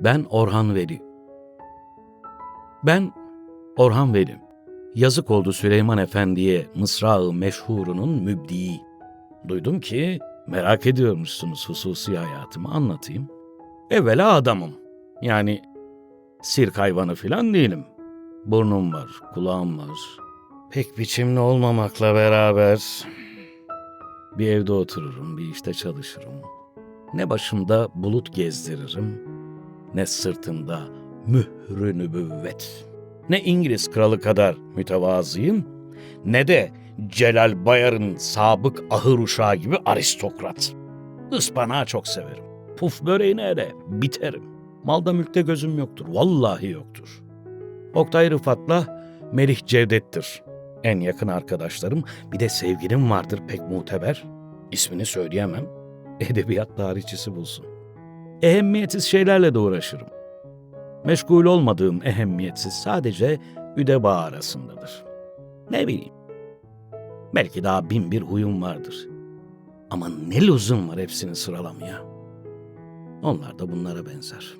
Ben Orhan Veli. Ben Orhan Veli. Yazık oldu Süleyman Efendi'ye Mısra-ı meşhurunun mübdiği. Duydum ki merak ediyormuşsunuz hususi hayatımı anlatayım. Evvela adamım. Yani sirk hayvanı filan değilim. Burnum var, kulağım var. Pek biçimli olmamakla beraber bir evde otururum, bir işte çalışırım. Ne başımda bulut gezdiririm, ne sırtımda mührü nübüvvet. Ne İngiliz kralı kadar mütevazıyım, ne de Celal Bayar'ın sabık ahır uşağı gibi aristokrat. Ispanağı çok severim. Puf böreğine de biterim. Malda mülkte gözüm yoktur. Vallahi yoktur. Oktay Rıfat'la Melih Cevdet'tir. En yakın arkadaşlarım. Bir de sevgilim vardır pek muteber. İsmini söyleyemem. Edebiyat tarihçisi bulsun. Ehemmiyetsiz şeylerle de uğraşırım. Meşgul olmadığım ehemmiyetsiz sadece üdeba arasındadır. Ne bileyim. Belki daha bin bir huyum vardır. Ama ne lüzum var hepsini sıralamaya. Onlar da bunlara benzer.